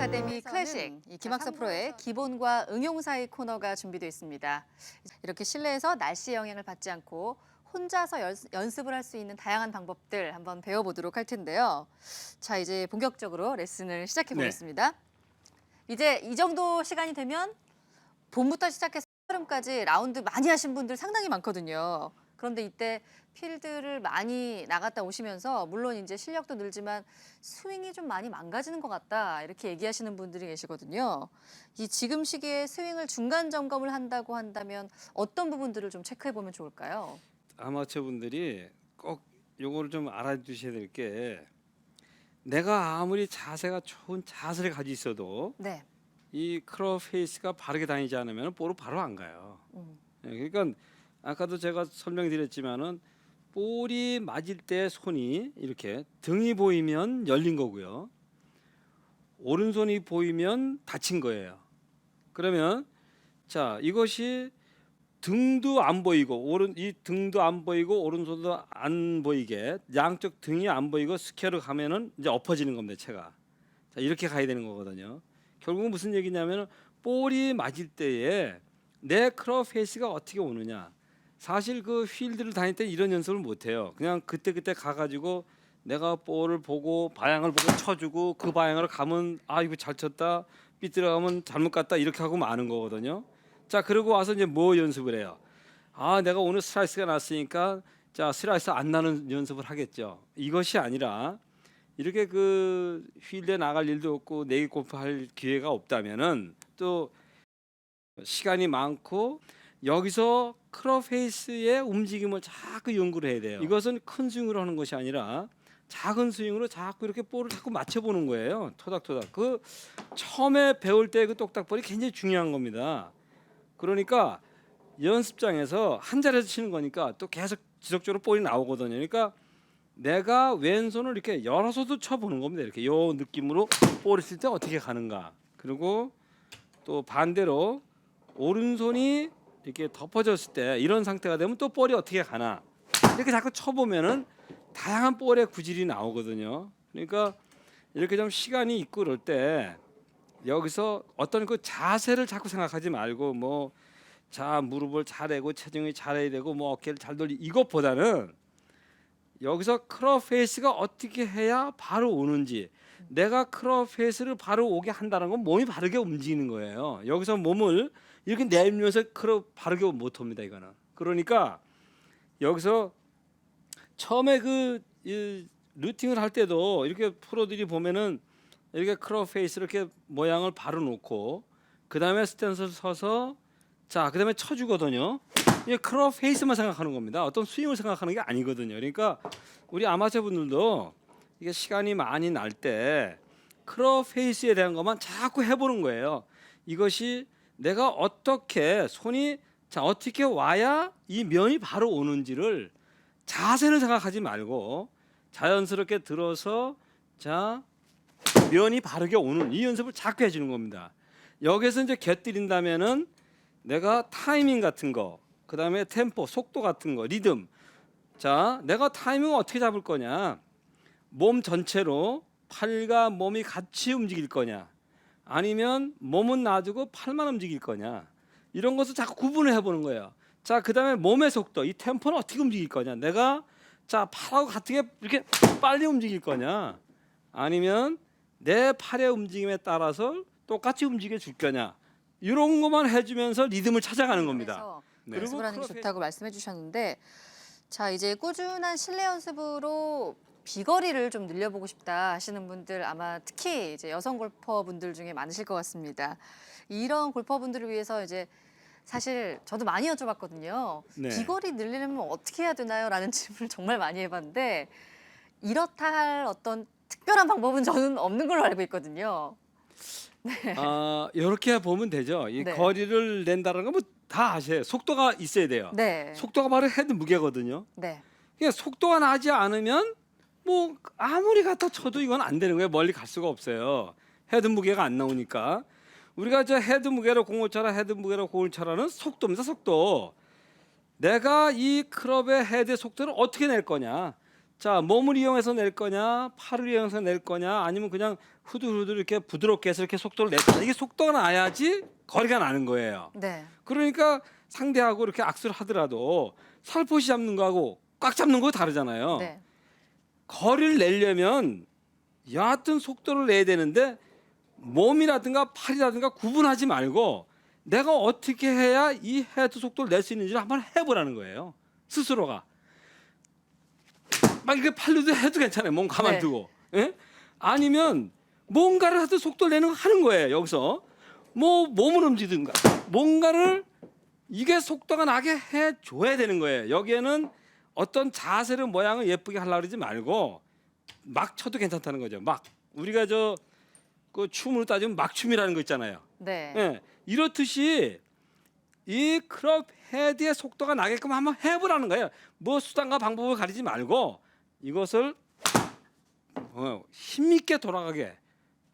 아카데미 클래식 이 김학서 프로의 기본과 응용 사이 코너가 준비되어 있습니다. 이렇게 실내에서 날씨의 영향을 받지 않고 혼자서 연, 연습을 할 수 있는 다양한 방법들 한번 배워보도록 할 텐데요. 자 이제 본격적으로 레슨을 시작해 보겠습니다. 이제 이 정도 시간이 되면 봄부터 시작해서 여름까지 라운드 많이 하신 분들 상당히 많거든요. 그런데 이때 필드를 많이 나갔다 오시면서 물론 이제 실력도 늘지만 스윙이 좀 많이 망가지는 것 같다 이렇게 얘기하시는 분들이 계시거든요. 이 지금 시기에 스윙을 중간 점검을 한다고 한다면 어떤 부분들을 좀 체크해 보면 좋을까요? 아마추어 분들이 꼭 요거를 좀 알아두셔야 될 게 내가 아무리 자세가 좋은 자세를 가지고 있어도 네. 이 크롭 페이스가 바르게 다니지 않으면 볼은 바로 안 가요. 음. 예, 그러니까 아까도 제가 설명드렸지만은 볼이 맞을 때 손이 이렇게 등이 보이면 열린 거고요. 오른손이 보이면 다친 거예요. 그러면 자 이것이 등도 안 보이고 오른 이 등도 안 보이고 오른손도 안 보이게 양쪽 등이 안 보이고 스퀘어로 가면은 이제 엎어지는 겁니다 채가 자 이렇게 가야 되는 거거든요 결국은 무슨 얘기냐면은 볼이 맞을 때에 내 크롭 페이스가 어떻게 오느냐 사실 그 필드를 다닐 때 이런 연습을 못 해요. 그냥 그때 그때 가가지고 내가 볼을 보고 방향을 보고 쳐주고 그 방향으로 가면 아 이거 잘 쳤다 삐뚤어가면 잘못 갔다 이렇게 하고 마는 거거든요. 자 그러고 와서 이제 뭐 연습을 해요? 아 내가 오늘 스트라이스가 났으니까 자 스트라이스 안 나는 연습을 하겠죠. 이것이 아니라 이렇게 그 휠에 나갈 일도 없고 내기 골프 할 기회가 없다면은 또 시간이 많고 여기서 크롭 페이스의 움직임을 자꾸 연구를 해야 돼요. 이것은 큰 스윙으로 하는 것이 아니라 작은 스윙으로 자꾸 이렇게 볼을 자꾸 맞춰보는 거예요. 토닥토닥. 그 처음에 배울 때 그 똑딱볼이 굉장히 중요한 겁니다. 그러니까 연습장에서 한 자리에서 치는 거니까 또 계속 지속적으로 볼이 나오거든요. 그러니까 내가 왼손을 이렇게 열어서도 쳐보는 겁니다. 이렇게 요 느낌으로 볼을 쓸때 어떻게 가는가. 그리고 또 반대로 오른손이 이렇게 덮어졌을 때 이런 상태가 되면 또 볼이 어떻게 가나. 이렇게 자꾸 쳐보면은 다양한 볼의 구질이 나오거든요. 그러니까 이렇게 좀 시간이 있고 그럴 때 여기서 어떤 그 자세를 자꾸 생각하지 말고 뭐 자 무릎을 잘해고 체중이 잘해야 되고 뭐 어깨를 잘 돌리 이것보다는 여기서 크롭 페이스가 어떻게 해야 바로 오는지 내가 크롭 페이스를 바로 오게 한다는 건 몸이 바르게 움직이는 거예요. 여기서 몸을 이렇게 내밀면서 크롭 바르게 못 옵니다 이거는. 그러니까 여기서 처음에 그 이, 루팅을 할 때도 이렇게 프로들이 보면은 이렇게 크롭 페이스 이렇게 모양을 바로 놓고 그 다음에 스탠스를 서서 자 그 다음에 쳐주거든요. 이 크롭 페이스만 생각하는 겁니다. 어떤 스윙을 생각하는 게 아니거든요. 그러니까 우리 아마추어 분들도 이게 시간이 많이 날 때 크롭 페이스에 대한 것만 자꾸 해보는 거예요. 이것이 내가 어떻게 손이 자 어떻게 와야 이 면이 바로 오는지를 자세를 생각하지 말고 자연스럽게 들어서 자 면이 바르게 오는 이 연습을 자꾸 해주는 겁니다. 여기서 이제 곁들인다면은 내가 타이밍 같은 거, 그 다음에 템포, 속도 같은 거, 리듬. 자, 내가 타이밍을 어떻게 잡을 거냐? 몸 전체로 팔과 몸이 같이 움직일 거냐? 아니면 몸은 놔두고 팔만 움직일 거냐? 이런 것을 자꾸 구분을 해보는 거예요. 자, 그 다음에 몸의 속도, 이 템포는 어떻게 움직일 거냐? 내가 자 팔하고 같게 이렇게 빨리 움직일 거냐? 아니면 내 팔의 움직임에 따라서 똑같이 움직여 줄 거냐? 이런 것만 해주면서 리듬을 찾아가는 겁니다. 그래서 네. 연습을 하는 게 좋다고 말씀해 주셨는데 자 이제 꾸준한 실내 연습으로 비거리를 좀 늘려보고 싶다 하시는 분들 아마 특히 이제 여성 골퍼 분들 중에 많으실 것 같습니다. 이런 골퍼 분들을 위해서 이제 사실 저도 많이 여쭤봤거든요. 네. 비거리 늘리려면 어떻게 해야 되나요?라는 질문을 정말 많이 해봤는데 이렇다 할 어떤 특별한 방법은 저는 없는 걸로 알고 있거든요. 아 이렇게 보면 되죠. 이 네. 거리를 낸다는 건 뭐 다 아세요. 속도가 있어야 돼요. 네, 속도가 바로 헤드 무게거든요. 네, 그러니까 속도가 나지 않으면 뭐 아무리 갖다 쳐도 이건 안 되는 거예요. 멀리 갈 수가 없어요. 헤드 무게가 안 나오니까 우리가 저 헤드 무게로 공을 쳐라 헤드 무게로 공을 쳐라는 속도입니다. 속도. 내가 이 클럽의 헤드의 속도를 어떻게 낼 거냐? 자 몸을 이용해서 낼 거냐, 팔을 이용해서 낼 거냐, 아니면 그냥 후들후들 이렇게 부드럽게 해서 이렇게 속도를 낼 거냐. 이게 속도가 나야지 거리가 나는 거예요. 네. 그러니까 상대하고 이렇게 악수를 하더라도 살포시 잡는 거하고 꽉 잡는 거 다르잖아요. 네. 거리를 내려면 여하튼 속도를 내야 되는데 몸이라든가 팔이라든가 구분하지 말고 내가 어떻게 해야 이 헤드 속도를 낼 수 있는지를 한번 해보라는 거예요. 스스로가. 막 이렇게 팔로도 해도 괜찮아요. 몸 가만두고. 예? 아니면 뭔가를 하도 속도를 내는 거 하는 거예요. 여기서 뭐 몸을 움직이든가 뭔가를 이게 속도가 나게 해 줘야 되는 거예요. 여기에는 어떤 자세를 모양을 예쁘게 하려고 그러지 말고 막 쳐도 괜찮다는 거죠. 막 우리가 저 그 춤을 따지면 막춤이라는 거 있잖아요. 네. 예, 이렇듯이 이 클럽 헤드의 속도가 나게끔 한번 해보라는 거예요. 뭐 수단과 방법을 가리지 말고 이것을 어, 힘있게 돌아가게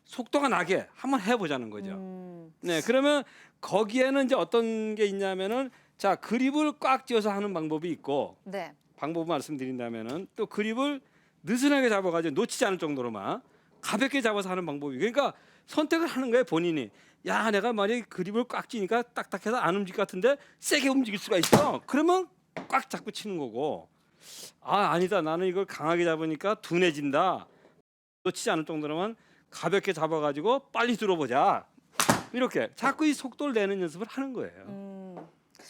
속도가 나게 한번 해보자는 거죠. 음, 네, 그러면 거기에는 이제 어떤 게 있냐면은 자 그립을 꽉 쥐어서 하는 방법이 있고 네. 방법 말씀드린다면은 또 그립을 느슨하게 잡아가지고 놓치지 않을 정도로만 가볍게 잡아서 하는 방법이. 그러니까 선택을 하는 거예요 본인이. 야 내가 만약에 그립을 꽉 쥐니까 딱딱해서 안 움직일 것 같은데 세게 움직일 수가 있어. 그러면 꽉 잡고 치는 거고. 아 아니다. 나는 이걸 강하게 잡으니까 둔해진다. 놓치지 않을 정도로만 가볍게 잡아가지고 빨리 들어보자. 이렇게 자꾸 이 속도를 내는 연습을 하는 거예요. 음,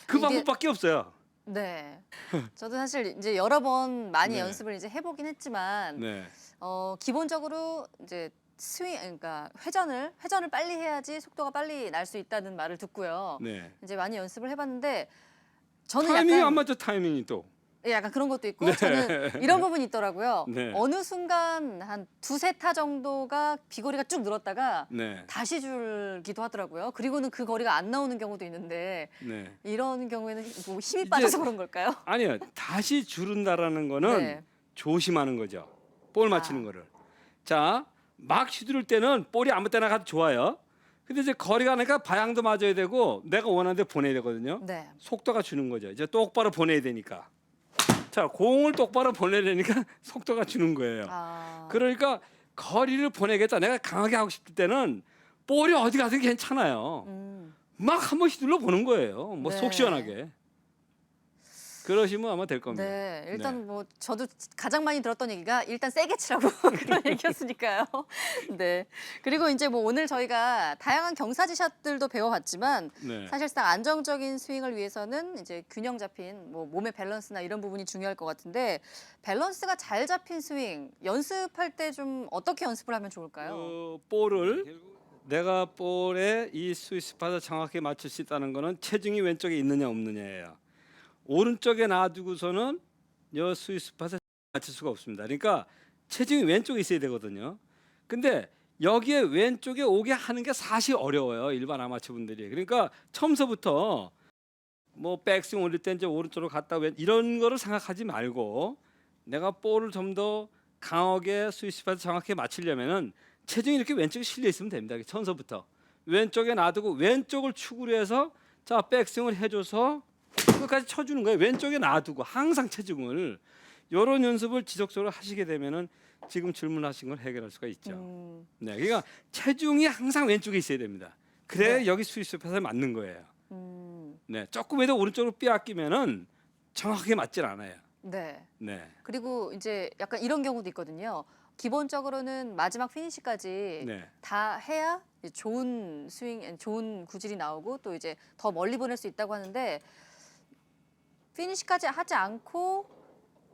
그 이게- 방법밖에 없어요 네. 저도 사실 이제 여러 번 많이 네. 연습을 이제 해보긴 했지만 네 어, 기본적으로 이제 스윙, 그러니까 회전을 회전을 빨리 해야지 속도가 빨리 날 수 있다는 말을 듣고요. 네. 이제 많이 연습을 해봤는데 저는 타이밍이 약간 안 맞죠 타이밍이 또 예, 약간 그런 것도 있고 네. 저는 이런 부분이 있더라고요. 네. 어느 순간 한 두세 타 정도가 비거리가 쭉 늘었다가 네. 다시 줄기도 하더라고요. 그리고는 그 거리가 안 나오는 경우도 있는데 네. 이런 경우에는 뭐 힘이 이제- 빠져서 그런 걸까요? 아니요. 다시 주른다라는 거는 네. 조심하는 거죠. 볼 맞히는 아. 거를. 자, 막 휘두를 때는 볼이 아무 때나 가도 좋아요. 근데 이제 거리가 나니까 방향도 맞아야 되고 내가 원하는 데 보내야 되거든요. 네. 속도가 주는 거죠. 이제 똑바로 보내야 되니까. 자, 공을 똑바로 보내려니까 속도가 주는 거예요. 아. 그러니까 거리를 보내겠다. 내가 강하게 하고 싶을 때는 볼이 어디 가든 괜찮아요. 음. 막 한번 휘둘러 보는 거예요. 뭐 네. 속 시원하게. 그러시면 아마 될 겁니다. 네, 일단 네. 뭐 저도 가장 많이 들었던 얘기가 일단 세게 치라고 그런 얘기였으니까요. 네. 그리고 이제 뭐 오늘 저희가 다양한 경사지 샷들도 배워봤지만 네. 사실상 안정적인 스윙을 위해서는 이제 균형 잡힌 뭐 몸의 밸런스나 이런 부분이 중요할 것 같은데 밸런스가 잘 잡힌 스윙 연습할 때 좀 어떻게 연습을 하면 좋을까요? 어, 볼을 내가 볼에 이 스위스팟을 정확히 맞출 수 있다는 거는 체중이 왼쪽에 있느냐 없느냐예요. 오른쪽에 놔두고서는 여 스위스팟에 맞출 수가 없습니다. 그러니까 체중이 왼쪽에 있어야 되거든요. 근데 여기에 왼쪽에 오게 하는 게 사실 어려워요. 일반 아마추어 분들이. 그러니까 처음서부터 뭐 백스윙 올릴 때 이제 오른쪽으로 갔다 왼 이런 거를 생각하지 말고 내가 볼을 좀 더 강하게 스위스팟을 정확히 맞추려면은 체중이 이렇게 왼쪽에 실려 있으면 됩니다. 처음서부터 왼쪽에 놔두고 왼쪽을 축으로 해서 자 백스윙을 해줘서 끝까지 쳐주는 거예요. 왼쪽에 놔두고 항상 체중을 이런 연습을 지속적으로 하시게 되면은 지금 질문하신 걸 해결할 수가 있죠. 음, 네, 그러니까 체중이 항상 왼쪽에 있어야 됩니다. 그래 네. 여기 스위스팟에 맞는 거예요. 음, 네, 조금이라도 오른쪽으로 빼앗기면은 정확하게 맞질 않아요. 네. 네, 그리고 이제 약간 이런 경우도 있거든요. 기본적으로는 마지막 피니시까지 네, 다 해야 좋은 스윙, 좋은 구질이 나오고 또 이제 더 멀리 보낼 수 있다고 하는데 피니시까지 하지 않고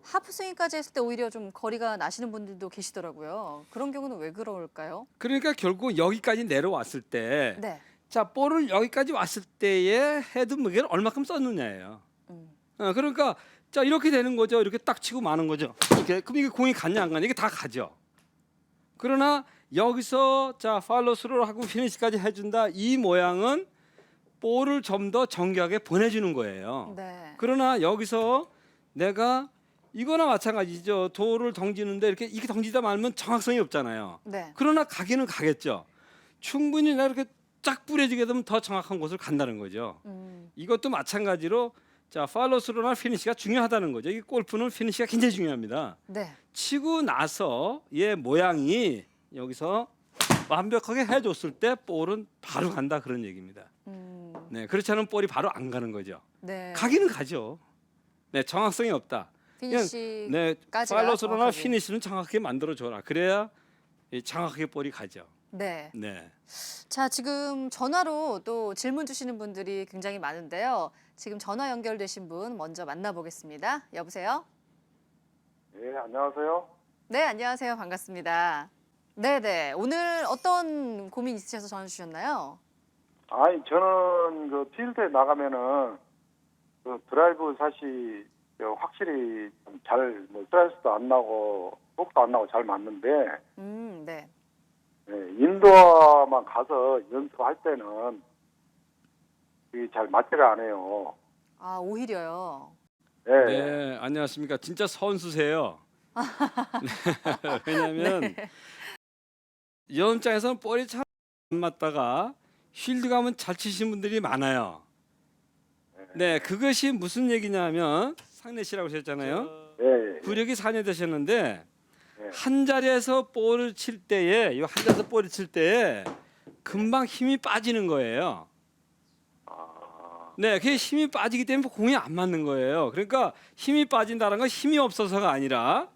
하프 스윙까지 했을 때 오히려 좀 거리가 나시는 분들도 계시더라고요. 그런 경우는 왜 그럴까요? 그러니까 결국 여기까지 내려왔을 때, 네. 자 볼을 여기까지 왔을 때의 헤드 무게를 얼마큼 썼느냐예요. 음. 어, 그러니까 자 이렇게 되는 거죠. 이렇게 딱 치고 마는 거죠. 이렇게 그럼 이게 공이 갔냐 안 갔냐 이게 다 가죠. 그러나 여기서 자 팔로스로 하고 피니시까지 해 준다 이 모양은 볼을 좀 더 정교하게 보내주는 거예요. 네. 그러나 여기서 내가 이거나 마찬가지죠. 돌을 던지는데 이렇게 이렇게 던지다 말면 정확성이 없잖아요. 네. 그러나 가기는 가겠죠. 충분히 내가 이렇게 쫙 뿌려지게 되면 더 정확한 곳을 간다는 거죠. 음. 이것도 마찬가지로 자 팔로스로나 피니시가 중요하다는 거죠. 이 골프는 피니시가 굉장히 중요합니다. 네. 치고 나서 얘 모양이 여기서 완벽하게 해줬을 때 볼은 바로 간다 그런 얘기입니다. 음, 네, 그렇지 않으면 볼이 바로 안 가는 거죠. 네. 가기는 가죠. 네, 정확성이 없다. 피니시 네, 까지가 팔로스로나 정확하게. 피니시는 정확하게 만들어 줘라. 그래야 이 정확하게 볼이 가죠. 네. 네. 자, 지금 전화로 또 질문 주시는 분들이 굉장히 많은데요. 지금 전화 연결되신 분 먼저 만나보겠습니다. 여보세요? 예, 안녕하세요. 네, 안녕하세요. 반갑습니다. 네, 네. 오늘 어떤 고민 있으셔서 전화 주셨나요? 아니, 저는 그 필드에 나가면은 그 드라이브 샷이 저 확실히 좀 잘, 뭐, 스트레스도 안 나고, 속도 안 나고 잘 맞는데, 음, 네. 예, 인도어만 가서 연습할 때는 이게 잘 맞지가 않아요. 아, 오히려요. 예, 네, 안녕하십니까. 진짜 선수세요. 네, 왜냐하면 연장에서는 볼이 잘안 맞다가 쉴드 가면 잘 치시는 분들이 많아요. 네, 그것이 무슨 얘기냐면 상래 씨라고 하셨잖아요. 예. 구력이 4년 되셨는데 네. 한 자리에서 볼을 칠 때에 이 한 자리에서 볼을 칠 때에 금방 힘이 빠지는 거예요. 아, 네, 그게 힘이 빠지기 때문에 공이 안 맞는 거예요. 그러니까 힘이 빠진다는 건 힘이 없어서가 아니라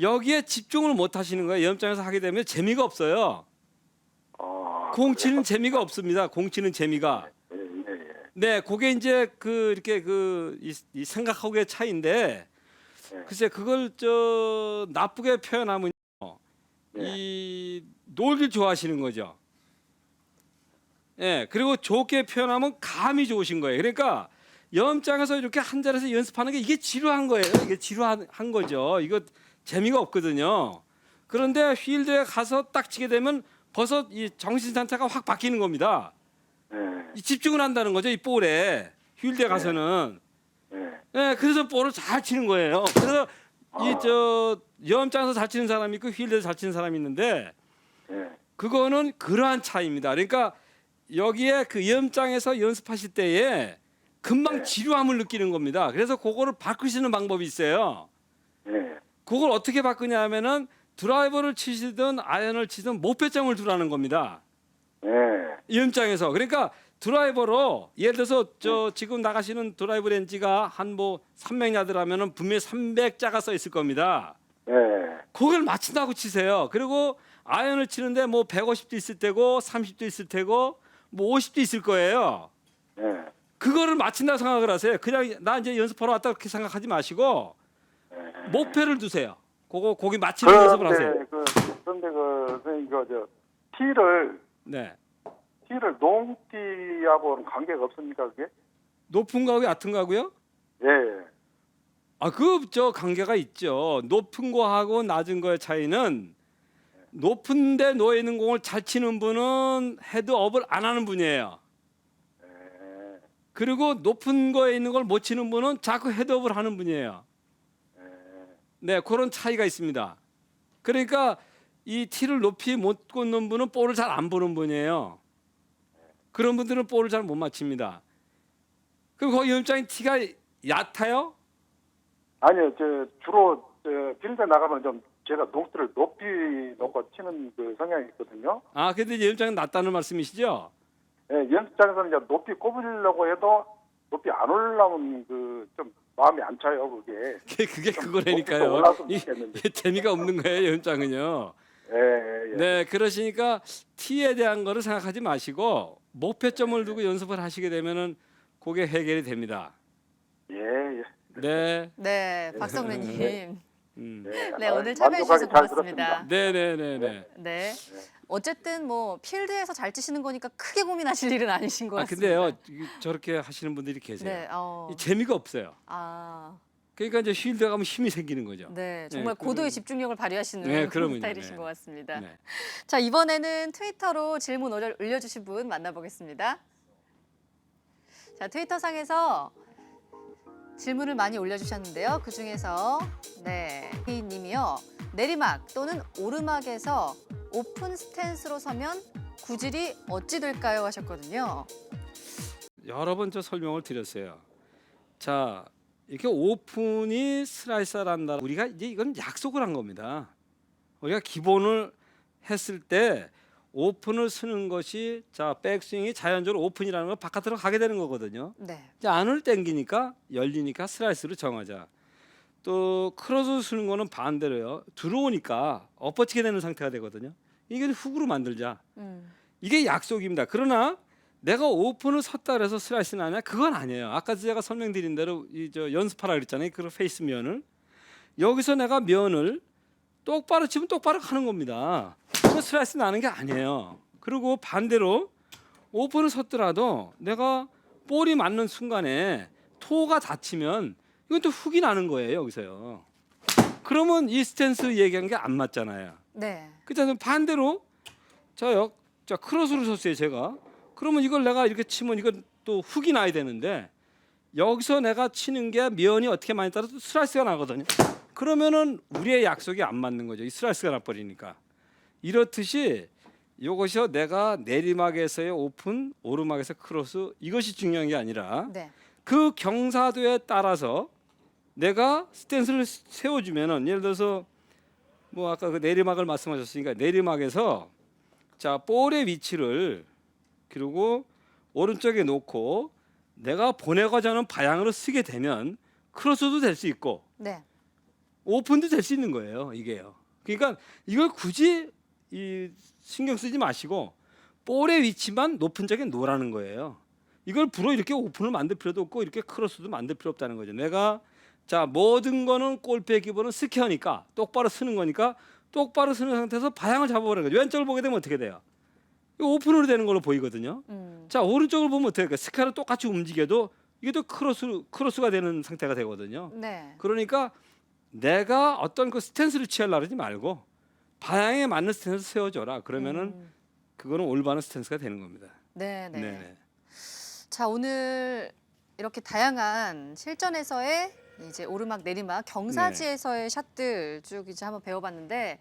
여기에 집중을 못 하시는 거예요. 연장에서 하게 되면 재미가 없어요. 아, 공 치는 재미가 없습니다. 공 치는 재미가. 네, 그게 이제 그 이렇게 그 이 이 생각하고의 차이인데 네. 글쎄 그걸 저 나쁘게 표현하면 네. 이 놀길 좋아하시는 거죠. 예, 그리고 좋게 표현하면 감이 좋으신 거예요. 그러니까 염장에서 이렇게 한 자리에서 연습하는 게 이게 지루한 거예요. 이게 지루한 한 거죠. 이거 재미가 없거든요. 그런데 휠드에 가서 딱 치게 되면 벌써 이 정신 상태가 확 바뀌는 겁니다. 예, 이 집중을 한다는 거죠. 이 볼에 휠드에 가서는. 예. 예, 그래서 볼을 잘 치는 거예요. 그래서 이저 염장에서 잘 치는 사람이 있고 휠드에서 잘 치는 사람이 있는데 예. 그거는 그러한 차이입니다. 그러니까 여기에 그 염장에서 연습하실 때에 금방 네. 지루함을 느끼는 겁니다. 그래서 그거를 바꾸시는 방법이 있어요. 예. 그걸 어떻게 바꾸냐면은 드라이버를 치시든 아이언을 치든 목표점을 두라는 겁니다. 예. 염장에서 그러니까 드라이버로 예를 들어서 저 지금 나가시는 드라이브 렌지가 한 뭐 300야드라면은 분명히 300자가 써 있을 겁니다. 예. 그걸 맞춘다고 치세요. 그리고 아이언을 치는데 뭐 150도 있을 테고 30도 있을 테고 뭐 50도 있을 거예요. 예. 그거를 맞춘다고 생각을 하세요. 그냥 나 이제 연습하러 왔다 그렇게 생각하지 마시고 예. 목표를 두세요. 그거 거기 맞추는 연습을 하세요. 그런데 그 그런데 그 선생님 그저 티를 네. 티를 농티하고는 관계가 없습니까 그게? 높은 거하고 얕은 거하고요? 예. 아, 그 저 관계가 있죠. 높은 거하고 낮은 거의 차이는 높은 데 놓여 있는 공을 잘 치는 분은 헤드업을 안 하는 분이에요. 예. 그리고 높은 거에 있는 걸 못 치는 분은 자꾸 헤드업을 하는 분이에요. 예. 네, 그런 차이가 있습니다. 그러니까 이 티를 높이 못 꽂는 분은 볼을 잘 안 보는 분이에요. 그런 분들은 볼을 잘 못 맞춥니다. 그리고 거기 염장이 티가 얕아요? 아니요, 저 주로 저 빌드 나가면 좀 제가 농티를 높이 놓고 치는 그 성향이 있거든요. 아, 근데 염장이 낮다는 말씀이시죠? 예, 연습장에서는 이제 높이 꼽으려고 해도 높이 안 올라오면 그좀 마음이 안 차요 그게. 그게, 그게 좀 그거라니까요. 이-. 이게 재미가 없는 거예요, 염장은요. 예, 예, 예. 네, 그러시니까 티에 대한 거를 생각하지 마시고 목표점을 두고 연습을 하시게 되면은 그게 해결이 됩니다. 예, 예. 네. 네, 박성래님. 음. 네, 네, 아, 오늘 참여해 주셔서 만족하게 잘 고맙습니다. 들었습니다. 네, 네, 네, 네. 네. 어쨌든 뭐 필드에서 잘 치시는 거니까 크게 고민하실 일은 아니신 것 아 같습니다. 근데요 이- 저렇게 하시는 분들이 계세요. 네, 어. 이 재미가 없어요. 아, 그러니까 이제 쉴드 가면 힘이 생기는 거죠. 네, 정말 네, 고도의 집중력을 발휘하시는 네, 그런 그러면요. 스타일이신 네. 것 같습니다. 네. 자, 이번에는 트위터로 질문 올려, 올려주신 분 만나보겠습니다. 자, 트위터 상에서 질문을 많이 올려주셨는데요. 그 중에서 네, 희님이요. 내리막 또는 오르막에서 오픈 스탠스로 서면 구질이 어찌 될까요? 하셨거든요. 여러 번 저 설명을 드렸어요. 자 이렇게 오픈이 슬라이스한다. 우리가 이제 이건 약속을 한 겁니다. 우리가 기본을 했을 때 오픈을 쓰는 것이 자 백스윙이 자연적으로 오픈이라는 걸 바깥으로 가게 되는 거거든요. 네. 이제 안을 당기니까 열리니까 슬라이스로 정하자. 또 크로스 쓰는 거는 반대로요. 들어오니까 엎어치게 되는 상태가 되거든요. 이게 훅으로 만들자. 음. 이게 약속입니다. 그러나 내가 오픈을 섰다 그래서 슬라이스는 아니야? 그건 아니에요. 아까 제가 설명드린 대로 이 저 연습하라 그랬잖아요. 그 페이스 면을 여기서 내가 면을 똑바로 치면 똑바로 가는 겁니다. 그 슬라이스 나는 게 아니에요. 그리고 반대로 오픈을 섰더라도 내가 볼이 맞는 순간에 토가 닫히면 이건 또 훅이 나는 거예요. 여기서요. 그러면 이 스탠스 얘기한 게 안 맞잖아요. 네. 그다음 반대로 저요. 자 크로스로 섰어요 제가. 그러면 이걸 내가 이렇게 치면 이건 또 훅이 나야 되는데 여기서 내가 치는 게 면이 어떻게 많이 따라서 슬라이스가 나거든요. 그러면은 우리의 약속이 안 맞는 거죠. 이 슬라이스가 나버리니까. 이렇듯이 이것이 내가 내리막에서의 오픈, 오르막에서 크로스 이것이 중요한 게 아니라 네. 그 경사도에 따라서 내가 스탠스를 세워주면은 예를 들어서 뭐 아까 그 내리막을 말씀하셨으니까 내리막에서 자 볼의 위치를 그리고 오른쪽에 놓고 내가 보내고자 하는 방향으로 쓰게 되면 크로스도 될 수 있고 네. 오픈도 될 수 있는 거예요 이게요. 그러니까 이걸 굳이 이 신경 쓰지 마시고 볼의 위치만 높은 쪽에 놓으라는 거예요. 이걸 불어 이렇게 오픈을 만들 필요도 없고 이렇게 크로스도 만들 필요 없다는 거죠. 내가 자 모든 거는 골프의 기본은 스퀘어니까 똑바로 쓰는 거니까 똑바로 쓰는 상태에서 방향을 잡아버리는 거죠. 왼쪽을 보게 되면 어떻게 돼요? 이거 오픈으로 되는 걸로 보이거든요. 음. 자 오른쪽을 보면 어떻게 될까? 스퀘어를 똑같이 움직여도 이게 또 크로스 크로스가 되는 상태가 되거든요. 네. 그러니까 내가 어떤 그 스탠스를 취하려고 하지 말고 방향에 맞는 스탠스 세워줘라. 그러면은 음. 그거는 올바른 스탠스가 되는 겁니다. 네, 네. 네. 자 오늘 이렇게 다양한 실전에서의 이제 오르막 내리막 경사지에서의 샷들 쭉 이제 한번 배워봤는데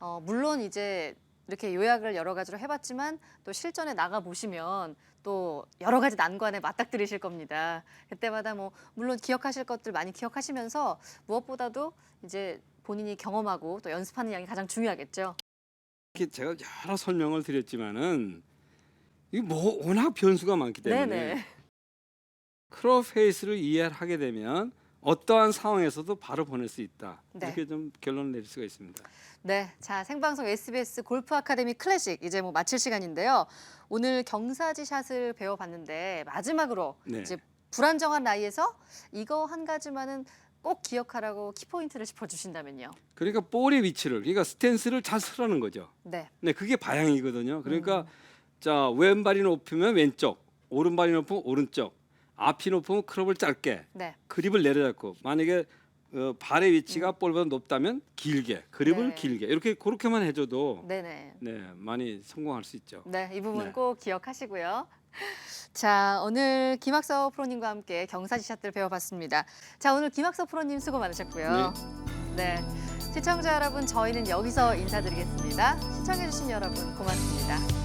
어, 물론 이제 이렇게 요약을 여러 가지로 해봤지만 또 실전에 나가 보시면 또 여러 가지 난관에 맞닥뜨리실 겁니다. 그때마다 뭐 물론 기억하실 것들 많이 기억하시면서 무엇보다도 이제 본인이 경험하고 또 연습하는 양이 가장 중요하겠죠. 이렇게 제가 여러 설명을 드렸지만은 이게 뭐 워낙 변수가 많기 때문에 네네. 크로 페이스를 이해하게 되면 어떠한 상황에서도 바로 보낼 수 있다. 네. 이렇게 좀 결론을 내릴 수가 있습니다. 네, 자 생방송 SBS 골프 아카데미 클래식 이제 뭐 마칠 시간인데요. 오늘 경사지 샷을 배워봤는데 마지막으로 네. 이제 불안정한 라이에서 이거 한 가지만은 꼭 기억하라고 키포인트를 짚어주신다면요. 그러니까 볼의 위치를 그러니까 스탠스를 잘 쓰라는 거죠. 네, 네, 그게 방향이거든요. 그러니까 음. 자 왼발이 높으면 왼쪽, 오른발이 높으면 오른쪽, 앞이 높으면 크롭을 짧게, 네, 그립을 내려잡고 만약에 어, 발의 위치가 볼보다 높다면 길게, 그립을 음. 네. 길게 이렇게 그렇게만 해줘도 네네. 네 많이 성공할 수 있죠. 네, 이 부분 네. 꼭 기억하시고요. 자, 오늘 김학서 프로님과 함께 경사지 샷들 배워봤습니다. 자, 오늘 김학서 프로님 수고 많으셨고요. 네. 시청자 여러분, 저희는 여기서 인사드리겠습니다. 시청해주신 여러분, 고맙습니다.